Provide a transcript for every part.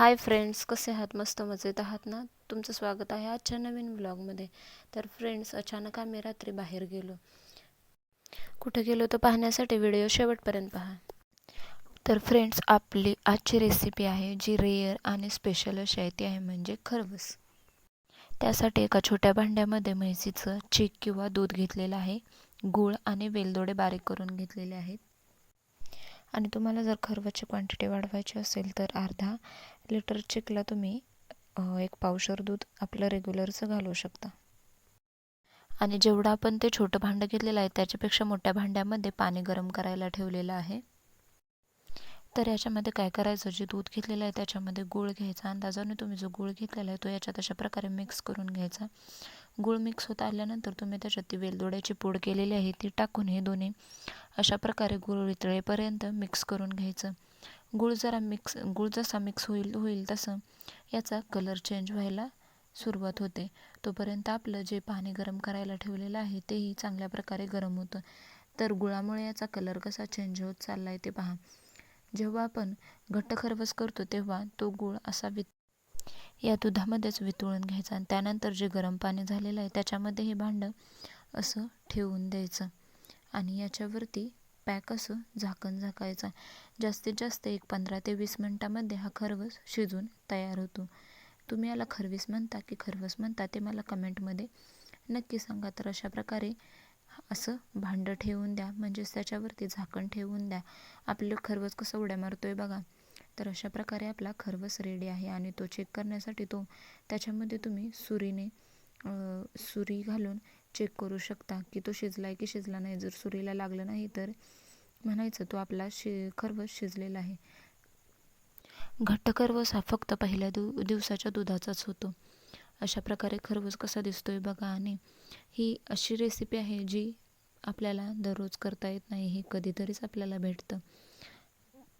Hi friends कसे आहात? मस्त मजेत आहात ना? तुमचं स्वागत आहे आजच्या नवीन ब्लॉगमध्ये तर फ्रेंड्स अचानक आम्ही रात्री बाहेर गेलो. कुठे गेलो तर पाहण्यासाठी व्हिडिओ शेवटपर्यंत पहा. तर फ्रेंड्स आपली आजची रेसिपी आहे जी रेअर आणि स्पेशल अशी आहे. ती आहे म्हणजे खरवस. त्यासाठी एका छोट्या भांड्यामध्ये म्हैसीचं चीक किंवा दूध घेतलेलं आहे. गूळ आणि वेलदोडे बारीक करून घेतलेले आहेत. आणि तुम्हाला जर खरवसची क्वांटिटी वाढवायची असेल तर अर्धा लिटर चिकला तुम्ही एक पावशर दूध आपलं रेग्युलरचं घालू शकता. आणि जेवढं आपण ते छोटं भांडं घेतलेलं आहे त्याच्यापेक्षा मोठ्या भांड्यामध्ये पाणी गरम करायला ठेवलेलं आहे. तर याच्यामध्ये काय करायचं? जे दूध घेतलेलं आहे त्याच्यामध्ये गूळ घ्यायचा. अंदाजाने तुम्ही जो गूळ घेतलेला आहे तो याच्यात अशा प्रकारे मिक्स करून घ्यायचा. गूळ मिक्स होत आल्यानंतर तुम्ही त्याच्यात ती वेलदोड्याची पूड केलेली आहे ती टाकून हे दोन्ही अशा प्रकारे गूळ वितळेपर्यंत मिक्स करून घ्यायचं. गूळ जरा मिक्स गूळ जसा मिक्स होईल होईल तसं याचा कलर चेंज व्हायला सुरुवात होते. तोपर्यंत आपलं जे पाणी गरम करायला ठेवलेलं आहे तेही चांगल्या प्रकारे गरम होतं. तर गुळामुळे याचा कलर कसा चेंज होत चालला आहे ते पहा. जेव्हा आपण घट्ट खरवस करतो तेव्हा तो गूळ असा वित या दुधामध्येच वितळून घ्यायचा आणि त्यानंतर जे गरम पाणी झालेलं आहे त्याच्यामध्ये हे भांडं असं ठेवून द्यायचं. आणि याच्यावरती पॅक असं झाकण झाकायचं जास्तीत जास्त एक पंधरा ते वीस मिनटामध्ये हा खरवस शिजून तयार होतो. तुम्ही याला खरवीस म्हणता की खरवस म्हणता ते मला कमेंटमध्ये नक्की सांगा. तर अशा प्रकारे असं भांडं ठेवून द्या म्हणजेच त्याच्यावरती झाकण ठेवून द्या. आपलं खरवस कसं उड्या मारतो आहे बघा. तर अशा प्रकारे आपला खरवस रेडी आहे आणि तो चेक करण्यासाठी तो त्याच्यामध्ये तुम्ही सुरीने सुरी घालून चेक करू शकता की तो शिजला आहे की शिजला नाही. जर सुरीला लागलं नाही तर म्हणायचं तो आपला शि खरवस शिजलेला आहे. घट्ट खरवस हा फक्त पहिल्या दिव दिवसाच्या दुधाचाच होतो. अशा प्रकारे खरवस कसा दिसतोय बघा आणि ही अशी रेसिपी आहे जी आपल्याला दररोज करता येत नाही हे कधीतरीच आपल्याला भेटतं.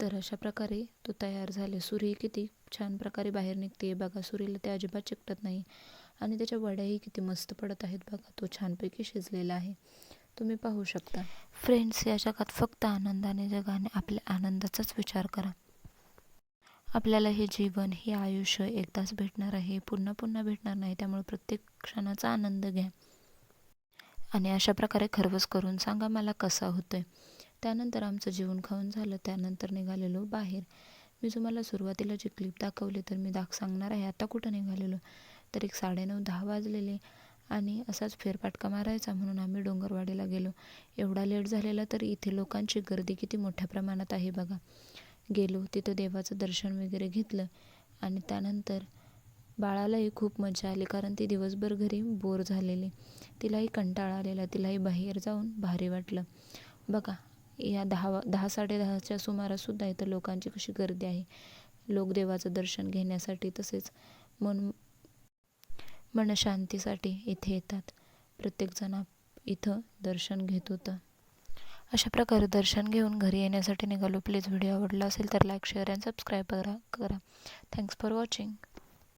तर अशा प्रकारे तो तयार झाले. सुरी किती छान प्रकारे बाहेर निघते बघा. सुरीला ते अजिबात चिकटत नाही. आणि त्याच्या वड्याही किती मस्त पडत आहेत बघा तो छानपैकी शिजलेला आहे. तुम्ही पाहू शकता. फ्रेंड्स या जगात फक्त आनंदाने जगाने आपल्या आनंदाचाच विचार करा. आपल्याला हे जीवन हे आयुष्य एकदाच भेटणार आहे पुन्हा पुन्हा भेटणार नाही त्यामुळे प्रत्येक क्षणाचा आनंद घ्या. आणि अशा प्रकारे खरवस करून सांगा मला कसा होतोय. त्यानंतर आमचं जेवण खाऊन झालं त्यानंतर निघालेलो बाहेर. मी तुम्हाला सुरुवातीला जी क्लिप दाखवली तर मी दाख सांगणार आहे. आता कुठं निघालेलो? तर एक साडेनऊ दहा वाजलेले आणि असाच फेरफाटका मारायचा म्हणून आम्ही डोंगरवाडीला गेलो. एवढा लेट झालेला तर इथे लोकांची गर्दी किती मोठ्या प्रमाणात आहे बघा. गेलो तिथं देवाचं दर्शन वगैरे घेतलं आणि त्यानंतर बाळालाही खूप मजा आली कारण ती दिवसभर घरी बोर झालेली. तिलाही कंटाळा आलेला तिलाही बाहेर जाऊन भारी वाटलं. बघा या दहा दहा साडे दहाच्या सुमारासुद्धा इथं लोकांची कशी गर्दी आहे. लोक देवाचं दर्शन घेण्यासाठी तसेच मन मनशांतीसाठी इथे येतात. प्रत्येकजण इथं दर्शन घेत होतं. अशा प्रकारे दर्शन घेऊन घरी येण्यासाठी निघालो. प्लीज व्हिडिओ आवडला असेल तर लाईक शेअर अँड सबस्क्राईब करा. करा थँक्स फॉर वॉचिंग